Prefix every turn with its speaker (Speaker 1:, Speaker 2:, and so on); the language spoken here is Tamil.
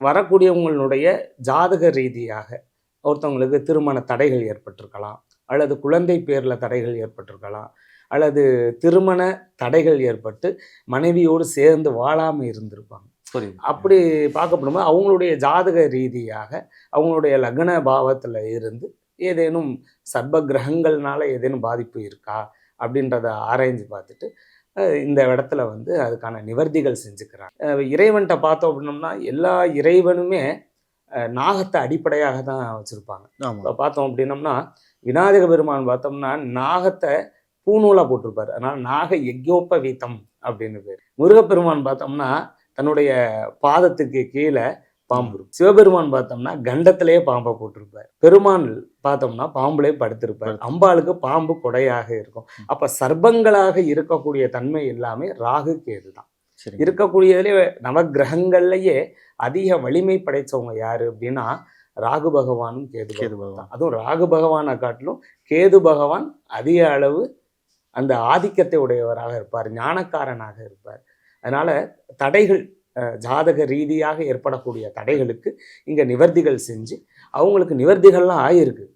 Speaker 1: வரக்கூடியவங்களுடைய ஜாதக ரீதியாக ஒருத்தவங்களுக்கு திருமண தடைகள் ஏற்பட்டிருக்கலாம் அல்லது குழந்தை பேரில் தடைகள் ஏற்பட்டிருக்கலாம் அல்லது திருமண தடைகள் ஏற்பட்டு மனைவியோடு சேர்ந்து வாழாமல் இருந்திருப்பாங்க. அப்படி பார்க்கப்படும்போது அவங்களுடைய ஜாதக ரீதியாக அவங்களுடைய லக்ன பாவத்தில் இருந்து ஏதேனும் சர்ப கிரகங்கள்னால ஏதேனும் பாதிப்பு இருக்கா அப்படின்றத ஆராய்ஞ்சு பார்த்துட்டு இந்த இடத்துல வந்து அதுக்கான நிவர்த்திகள் செஞ்சுக்கிறாங்க. இறைவன்கிட்ட பார்த்தோம் அப்படின்னோம்னா எல்லா இறைவனுமே நாகத்தை அடிப்படையாக தான் வச்சுருப்பாங்க. இப்போ பார்த்தோம் அப்படின்னம்னா விநாயக பெருமான் பார்த்தோம்னா நாகத்தை பூநூலாக போட்டிருப்பாரு. அதனால நாக யக்யோப்ப வீத்தம் அப்படின்னு பேர். முருகப்பெருமான் பார்த்தோம்னா தன்னுடைய பாதத்துக்கு கீழே பாம்பு சிவபெருமான் பார்த்தோம்னா கண்டத்திலேயே பாம்பை போட்டிருப்பார். பெருமான் பார்த்தோம்னா பாம்புலே படுத்திருப்பார். அம்பாளுக்கு பாம்பு கொடையாக இருக்கும். அப்ப சர்ப்பங்களாக இருக்கக்கூடிய தன்மை எல்லாமே ராகு கேது தான். இருக்கக்கூடியதுலேயே நவக்கிரகங்கள்லயே அதிக வலிமை படைச்சவங்க யாரு அப்படின்னா ராகு பகவானும் கேது
Speaker 2: கேது
Speaker 1: பகவான். அதுவும் ராகு பகவானை காட்டிலும் கேது பகவான் அதிக அளவு அந்த ஆதிக்கத்தை உடையவராக இருப்பார். ஞானக்காரனாக இருப்பார். அதனால தடைகள் ஜாதக ரீதியாக ஏற்படக்கூடிய தடைகளுக்கு இங்கே நிவர்த்திகள் செஞ்சு அவங்களுக்கு நிவர்த்திகள்லாம் ஆயிருக்கு.